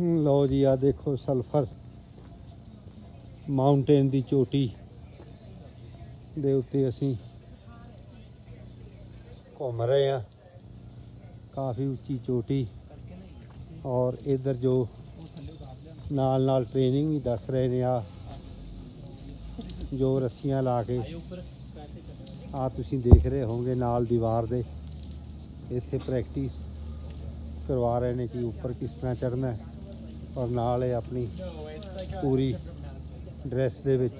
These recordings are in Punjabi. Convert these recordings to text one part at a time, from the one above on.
ਲਓ ਜੀ ਆ ਦੇਖੋ ਸਲਫਰ। ਮਾਊਂਟੇਨ ਦੀ ਚੋਟੀ ਦੇ ਉੱਤੇ ਅਸੀਂ ਘੁੰਮ ਰਹੇ ਆ ਕਾਫੀ ਉੱਚੀ ਚੋਟੀ। ਔਰ ਇਧਰ ਜੋ ਨਾਲ ਨਾਲ ਟ੍ਰੇਨਿੰਗ ਵੀ ਦੱਸ ਰਹੇ ਨੇ ਆ ਜੋ ਰੱਸੀਆਂ ਲਾ ਕੇ ਆ ਤੁਸੀਂ ਦੇਖ ਰਹੇ ਹੋਵੋਗੇ ਨਾਲ ਦੀਵਾਰ ਦੇ। ਇੱਥੇ ਪ੍ਰੈਕਟਿਸ ਕਰਵਾ ਰਹੇ ਨੇ ਕਿ ਉੱਪਰ ਕਿਸ ਤਰ੍ਹਾਂ ਚੜ੍ਹਨਾ ਹੈ। ਔਰ ਨਾਲ ਇਹ ਆਪਣੀ ਪੂਰੀ ਡਰੈਸ ਦੇ ਵਿੱਚ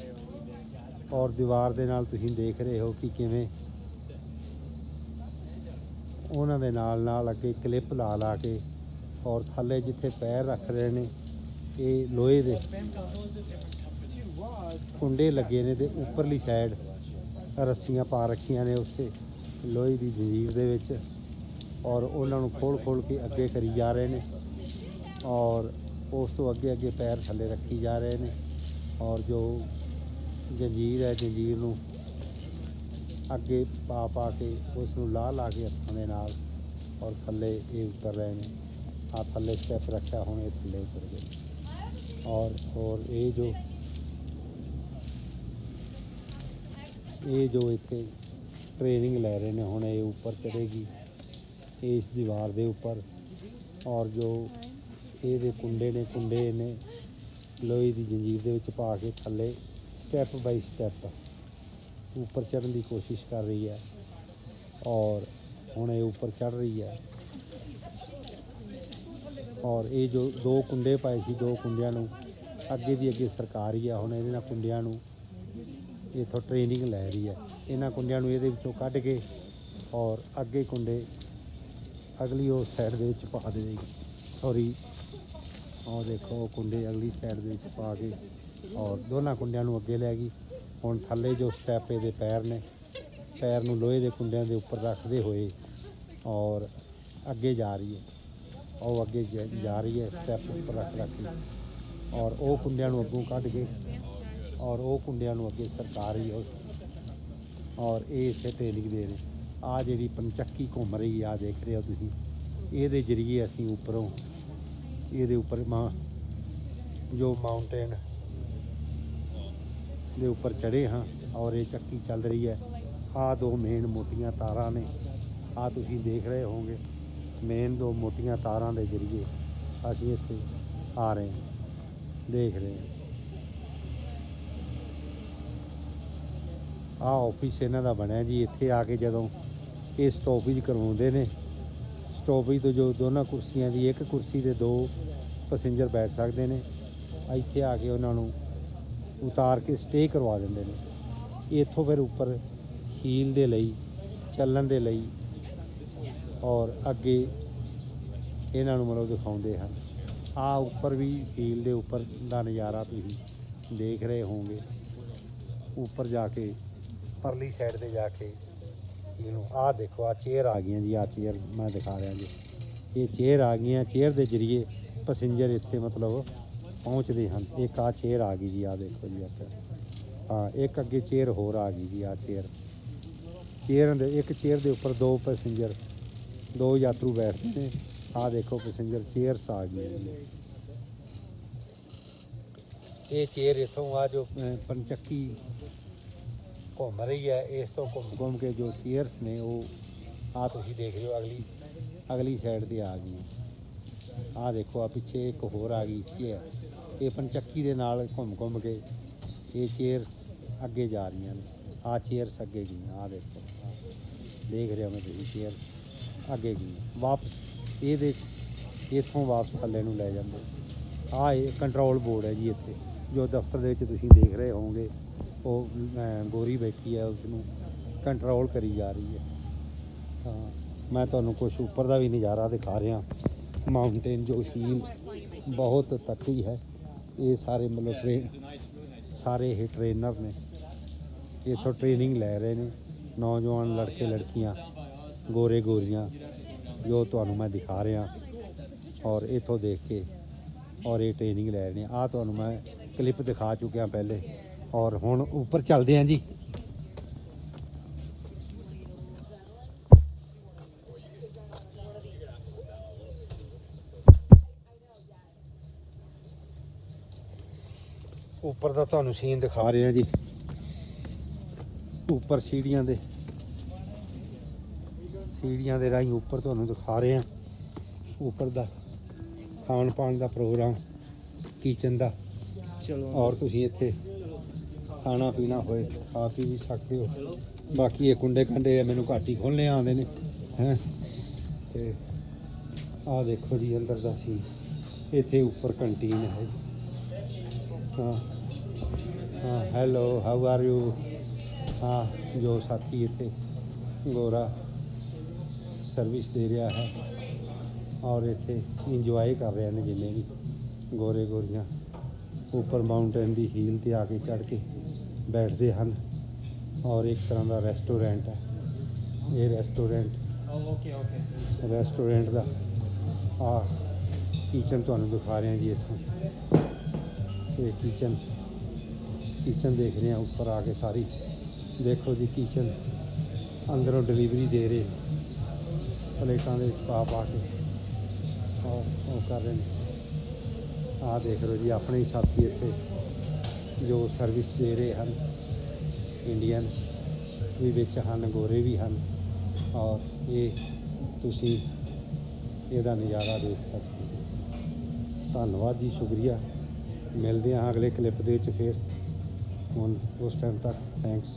ਔਰ ਦੀਵਾਰ ਦੇ ਨਾਲ ਤੁਸੀਂ ਦੇਖ ਰਹੇ ਹੋ ਕਿ ਕਿਵੇਂ ਉਹਨਾਂ ਦੇ ਨਾਲ ਨਾਲ ਅੱਗੇ ਕਲਿੱਪ ਲਾ ਲਾ ਕੇ ਔਰ ਥੱਲੇ ਜਿੱਥੇ ਪੈਰ ਰੱਖ ਰਹੇ ਨੇ, ਇਹ ਲੋਹੇ ਦੇ ਕੁੰਡੇ ਲੱਗੇ ਨੇ ਤੇ ਉੱਪਰਲੀ ਸਾਈਡ ਰੱਸੀਆਂ ਪਾ ਰੱਖੀਆਂ ਨੇ ਉਸੇ ਲੋਹੇ ਦੀ ਜੰਜੀਰ ਦੇ ਵਿੱਚ ਔਰ ਉਹਨਾਂ ਨੂੰ ਖੋਲ ਖੋਲ ਕੇ ਅੱਗੇ ਕਰੀ ਜਾ ਰਹੇ ਨੇ ਔਰ ਉਸ ਤੋਂ ਅੱਗੇ ਅੱਗੇ ਪੈਰ ਥੱਲੇ ਰੱਖੀ ਜਾ ਰਹੇ ਨੇ ਔਰ ਜੋ ਜੰਜੀਰ ਹੈ, ਜੰਜੀਰ ਨੂੰ ਅੱਗੇ ਪਾ ਪਾ ਕੇ ਉਸ ਨੂੰ ਲਾ ਲਾ ਕੇ ਹੱਥਾਂ ਦੇ ਨਾਲ ਔਰ ਥੱਲੇ ਇਹ ਉਤਰ ਰਹੇ ਨੇ। ਆ ਥੱਲੇ ਸਟੈਪ ਰੱਖਿਆ, ਹੁਣ ਇਹ ਥੱਲੇ ਉਤਰ ਗਏ। ਔਰ ਔਰ ਇਹ ਜੋ ਇਹ ਜੋ ਇੱਥੇ ਟ੍ਰੇਨਿੰਗ ਲੈ ਰਹੇ ਨੇ, ਹੁਣ ਇਹ ਉੱਪਰ ਚੜੇਗੀ ਇਸ ਦੀਵਾਰ ਦੇ ਉੱਪਰ ਔਰ ਜੋ ਇਹਦੇ ਕੁੰਡੇ ਨੇ ਕੁੰਡੇ ਨੇ ਲੋਹੇ ਦੀ ਜੰਜੀਰ ਦੇ ਵਿੱਚ ਪਾ ਕੇ ਥੱਲੇ ਸਟੈਪ ਬਾਈ ਸਟੈਪ ਉੱਪਰ ਚੜਨ ਦੀ ਕੋਸ਼ਿਸ਼ ਕਰ ਰਹੀ ਹੈ ਔਰ ਹੁਣ ਇਹ ਉੱਪਰ ਚੜ ਰਹੀ ਹੈ ਔਰ ਇਹ ਜੋ ਦੋ ਕੁੰਡੇ ਪਾਏ ਸੀ, ਦੋ ਕੁੰਡਿਆਂ ਨੂੰ ਅੱਗੇ ਦੀ ਅੱਗੇ ਸਰਕਾਰ ਹੀ ਆ, ਹੁਣ ਇਹਦੇ ਨਾਲ ਕੁੰਡਿਆਂ ਨੂੰ ਇਥੋਂ ਟ੍ਰੇਨਿੰਗ ਲੈ ਰਹੀ ਹੈ। ਇਹਨਾਂ ਕੁੰਡਿਆਂ ਨੂੰ ਇਹਦੇ ਵਿੱਚੋਂ ਕੱਢ ਕੇ ਔਰ ਅੱਗੇ ਕੁੰਡੇ ਅਗਲੀ ਉਹ ਸਾਈਡ ਦੇ ਵਿੱਚ ਪਾ ਦੇਵੇਗੀ ਸੌਰੀ ਉਹ ਦੇਖੋ, ਉਹ ਕੁੰਡੇ ਅਗਲੀ ਸਾਈਡ ਦੇ ਵਿੱਚ ਪਾ ਕੇ ਔਰ ਦੋਨਾਂ ਕੁੰਡਿਆਂ ਨੂੰ ਅੱਗੇ ਲੈ ਗਈ। ਹੁਣ ਥੱਲੇ ਜੋ ਸਟੈਪ ਇਹਦੇ ਪੈਰ ਨੇ, ਪੈਰ ਨੂੰ ਲੋਹੇ ਦੇ ਕੁੰਡਿਆਂ ਦੇ ਉੱਪਰ ਰੱਖਦੇ ਹੋਏ ਔਰ ਅੱਗੇ ਜਾ ਰਹੀ ਹੈ। ਉਹ ਅੱਗੇ ਜ- ਜਾ ਰਹੀ ਹੈ ਸਟੈਪ ਉੱਪਰ ਰੱਖ ਰੱਖ ਕੇ ਔਰ ਉਹ ਕੁੰਡਿਆਂ ਨੂੰ ਅੱਗੋਂ ਕੱਢ ਕੇ ਔਰ ਉਹ ਕੁੰਡਿਆਂ ਨੂੰ ਅੱਗੇ ਸਰਕਾਰ ਹੀ। ਉਹ ਔਰ ਇਹ ਇਸੇ ਟ੍ਰੇਨਿੰਗ ਦੇ ਨੇ। ਆ ਜਿਹੜੀ ਪੰਚੱਕੀ ਘੁੰਮ ਰਹੀ ਆ, ਦੇਖ ਰਹੇ ਹੋ ਤੁਸੀਂ। ਇਹਦੇ ਜਰੀਏ ਅਸੀਂ ਉੱਪਰੋਂ ਇਹਦੇ ਉੱਪਰ ਮਾਂ, ਜੋ ਮਾਊਂਟੇਨ ਦੇ ਉੱਪਰ ਚੜੇ ਹਾਂ ਔਰ ਇਹ ਚੱਕੀ ਚੱਲ ਰਹੀ ਹੈ। ਆ ਦੋ ਮੇਨ ਮੋਟੀਆਂ ਤਾਰਾਂ ਨੇ। ਆ ਤੁਸੀਂ ਦੇਖ ਰਹੇ ਹੋਵੋਗੇ। ਮੇਨ ਦੋ ਮੋਟੀਆਂ ਤਾਰਾਂ ਦੇ ਜਰੀਏ ਅਸੀਂ ਇੱਥੇ ਆ ਰਹੇ ਹਾਂ। ਦੇਖ ਰਹੇ ਹਾਂ। ਆ ਆਫਿਸ ਇਹਨਾਂ ਦਾ ਬਣਿਆ ਜੀ। ਇੱਥੇ ਆ ਕੇ ਜਦੋਂ ਇਹ ਸਟੋਪੇਜ ਕਰਵਾਉਂਦੇ ਨੇ ਸਟੋਪੇਜ ਤੋਂ ਜੋ ਦੋਨਾਂ ਕੁਰਸੀਆਂ ਦੀ, ਇੱਕ ਕੁਰਸੀ ਦੇ ਦੋ ਪੈਸੇਂਜਰ ਬੈਠ ਸਕਦੇ ਨੇ। ਇੱਥੇ ਆ ਕੇ ਉਹਨਾਂ ਨੂੰ ਉਤਾਰ ਕੇ ਸਟੇ ਕਰਵਾ ਦਿੰਦੇ ਨੇ। ਇੱਥੋਂ ਫਿਰ ਉੱਪਰ ਹੀਲ ਦੇ ਲਈ, ਚੱਲਣ ਦੇ ਲਈ ਔਰ ਅੱਗੇ ਇਹਨਾਂ ਨੂੰ ਮਤਲਬ ਦਿਖਾਉਂਦੇ ਹਨ। ਆ ਉੱਪਰ ਵੀ ਹੀਲ ਦੇ ਉੱਪਰ ਦਾ ਨਜ਼ਾਰਾ ਤੁਸੀਂ ਦੇਖ ਰਹੇ ਹੋਵੋਗੇ। ਉੱਪਰ ਜਾ ਕੇ, ਪਰਲੀ ਸਾਈਡ ਤੇ ਜਾ ਕੇ ਇਹਨੂੰ, ਆਹ ਦੇਖੋ ਆ ਚੇਅਰ ਆ ਗਈਆਂ ਜੀ ਆ ਚੇਅਰ ਮੈਂ ਦਿਖਾ ਰਿਹਾ ਜੀ। ਇਹ ਚੇਅਰ ਆ ਗਈਆਂ ਚੇਅਰ ਦੇ ਜਰੀਏ ਪੈਸੇਂਜਰ ਇੱਥੇ ਮਤਲਬ ਪਹੁੰਚਦੇ ਹਨ। ਇੱਕ ਆ ਚੇਅਰ ਆ ਗਈ ਜੀ ਆ ਦੇਖੋ ਜੀ ਇੱਥੇ। ਹਾਂ, ਇੱਕ ਅੱਗੇ ਚੇਅਰ ਹੋਰ ਆ ਗਈ ਜੀ ਆ ਚੇਅਰ ਚੇਅਰ ਦੇ, ਇੱਕ ਚੇਅਰ ਦੇ ਉੱਪਰ ਦੋ ਪੈਸੇਂਜਰ ਦੋ ਯਾਤਰੂ ਬੈਠਦੇ ਨੇ। ਆ ਦੇਖੋ ਪੈਸੇਂਜਰ ਚੇਅਰਸ ਆ ਗਈਆਂ ਜੀ। ਇਹ ਚੇਅਰ ਇਥੋਂ ਆ ਜੋ ਪੰਚੱਕੀ ਘੁੰਮ ਰਹੀ ਹੈ, ਇਸ ਤੋਂ ਘੁੰਮ ਘੁੰਮ ਕੇ ਜੋ ਚੇਅਰਸ ਨੇ ਉਹ ਆ ਤੁਸੀਂ ਦੇਖ ਰਹੇ ਹੋ, ਅਗਲੀ ਅਗਲੀ ਸਾਈਡ ਤੇ ਆ ਗਈਆਂ। ਆ ਦੇਖੋ ਆ ਪਿੱਛੇ ਇੱਕ ਹੋਰ ਆ ਗਈ ਚੇਅਰ ਇਹ ਪੰਚੱਕੀ ਦੇ ਨਾਲ ਘੁੰਮ ਘੁੰਮ ਕੇ ਇਹ ਚੇਅਰਸ ਅੱਗੇ ਜਾ ਰਹੀਆਂ ਨੇ। ਆ ਚੇਅਰਸ ਅੱਗੇ ਗਈਆਂ ਆ ਦੇਖੋ। ਦੇਖ ਰਹੇ ਹੋ ਮੈਂ ਤੁਸੀਂ ਚੇਅਰਸ ਅੱਗੇ ਗਈਆਂ। ਵਾਪਸ, ਇਹਦੇ, ਇੱਥੋਂ ਵਾਪਸ ਥੱਲੇ ਨੂੰ ਲੈ ਜਾਂਦੇ। ਆ ਇਹ ਕੰਟਰੋਲ ਬੋਰਡ ਹੈ ਜੀ ਇੱਥੇ, ਜੋ ਦਫ਼ਤਰ ਦੇ ਵਿੱਚ ਤੁਸੀਂ ਦੇਖ ਰਹੇ ਹੋਵੋਗੇ। ਉਹ ਅਮ, ਗੋਰੀ ਬੈਠੀ ਹੈ ਉਸ ਨੂੰ ਕੰਟਰੋਲ ਕਰੀ ਜਾ ਰਹੀ ਹੈ। ਹਾਂ ਮੈਂ ਤੁਹਾਨੂੰ ਕੁਝ ਉੱਪਰ ਦਾ ਵੀ ਨਜ਼ਾਰਾ ਦਿਖਾ ਰਿਹਾ। ਮਾਊਂਟੇਨ ਜੋ ਹੀਲ ਬਹੁਤ ਤੱਕੀ ਹੈ। ਇਹ ਸਾਰੇ ਮਤਲਬ ਟ੍ਰੇਨ ਸਾਰੇ ਇਹ ਟ੍ਰੇਨਰ ਨੇ। ਇੱਥੋਂ ਟ੍ਰੇਨਿੰਗ ਲੈ ਰਹੇ ਨੇ। ਨੌਜਵਾਨ ਲੜਕੇ ਲੜਕੀਆਂ ਗੋਰੇ ਗੋਰੀਆਂ ਜੋ ਤੁਹਾਨੂੰ ਮੈਂ ਦਿਖਾ ਰਿਹਾ। ਔਰ ਇੱਥੋਂ ਦੇਖ ਕੇ ਔਰ ਇਹ ਟ੍ਰੇਨਿੰਗ ਲੈ ਰਹੇ ਨੇ। ਆ ਤੁਹਾਨੂੰ ਮੈਂ ਕਲਿੱਪ ਦਿਖਾ ਚੁੱਕਿਆ ਪਹਿਲੇ। ਔਰ ਹੁਣ ਉੱਪਰ ਚੱਲਦੇ ਹਾਂ ਜੀ। ਉੱਪਰ ਦਾ ਤੁਹਾਨੂੰ ਸੀਨ ਦਿਖਾ ਰਹੇ ਜੀ। ਉੱਪਰ ਸੀੜੀਆਂ ਦੇ ਸੀੜੀਆਂ ਦੇ ਰਾਹੀਂ ਉੱਪਰ ਤੁਹਾਨੂੰ ਦਿਖਾ ਰਹੇ ਹਾਂ ਉੱਪਰ ਦਾ ਖਾਣ ਪਾਣ ਦਾ ਪ੍ਰੋਗਰਾਮ ਕਿਚਨ ਦਾ। ਚਲੋ। ਔਰ ਤੁਸੀਂ ਇੱਥੇ ਖਾਣਾ ਪੀਣਾ ਹੋਏ, ਖਾ ਪੀ ਵੀ ਸਕਦੇ ਹੋ। ਬਾਕੀ ਇਹ ਕੁੰਡੇ ਕੰਡੇ ਮੈਨੂੰ ਘੱਟ ਹੀ ਖੋਲ੍ਹਣੇ ਆਉਂਦੇ ਨੇ, ਹੈ। ਤੇ ਆਹ ਦੇਖੋ ਜੀ ਅੰਦਰ ਦਾ ਸੀ। ਇੱਥੇ ਉੱਪਰ ਕੰਟੀਨ ਹੈ। ਹਾਂ ਹਾਂ, ਹੈਲੋ ਹਾਊ ਆਰ ਯੂ ਹਾਂ, ਜੋ ਸਾਥੀ ਇੱਥੇ ਗੋਰਾ ਸਰਵਿਸ ਦੇ ਰਿਹਾ ਹੈ ਔਰ ਇੱਥੇ ਇੰਜੋਏ ਕਰ ਰਹੇ ਨੇ ਜਿੰਨੇ ਵੀ ਗੋਰੇ ਗੋਰੀਆਂ। ਉੱਪਰ ਮਾਊਂਟੇਨ ਦੀ ਹੀਲ ਤੇ ਆ ਕੇ ਚੜ ਕੇ ਬੈਠਦੇ ਹਨ ਔਰ ਇੱਕ ਤਰ੍ਹਾਂ ਦਾ ਰੈਸਟੋਰੈਂਟ ਹੈ। ਇਹ ਰੈਸਟੋਰੈਂਟ ਓਕੇ ਓਕੇ ਰੈਸਟੋਰੈਂਟ ਦਾ ਆ ਕਿਚਨ ਤੁਹਾਨੂੰ ਦਿਖਾ ਰਹੇ ਹਾਂ ਜੀ ਇੱਥੋਂ। ਇਹ ਕਿਚਨ ਕਿਚਨ ਦੇਖ ਰਹੇ ਹਾਂ ਉੱਪਰ ਆ ਕੇ ਸਾਰੀ। ਦੇਖੋ ਜੀ ਕਿਚਨ ਅੰਦਰੋਂ ਡਿਲੀਵਰੀ ਦੇ ਰਹੇ। ਪਲੇਟਾਂ ਦੇ ਪਾ ਪਾ ਕੇ ਔਰ ਉਹ ਕਰ ਰਹੇ ਨੇ। ਆਹ ਦੇਖ ਲਓ ਜੀ ਆਪਣੇ ਹੀ ਸਾਥੀ ਇੱਥੇ। ਜੋ ਸਰਵਿਸ ਦੇ ਰਹੇ ਹਨ ਇੰਡੀਅਨ ਵੀ ਵਿੱਚ ਹਨ, ਗੋਰੇ ਵੀ ਹਨ, ਔਰ ਇਹ ਤੁਸੀਂ ਇਹਦਾ ਨਜ਼ਾਰਾ ਦੇਖ ਸਕਦੇ ਹੋ। ਧੰਨਵਾਦ ਜੀ, ਸ਼ੁਕਰੀਆ। ਮਿਲਦੇ ਹਾਂ ਅਗਲੇ ਕਲਿੱਪ ਦੇ ਵਿੱਚ ਫਿਰ। ਹੁਣ ਉਸ ਟਾਈਮ ਤੱਕ ਥੈਂਕਸ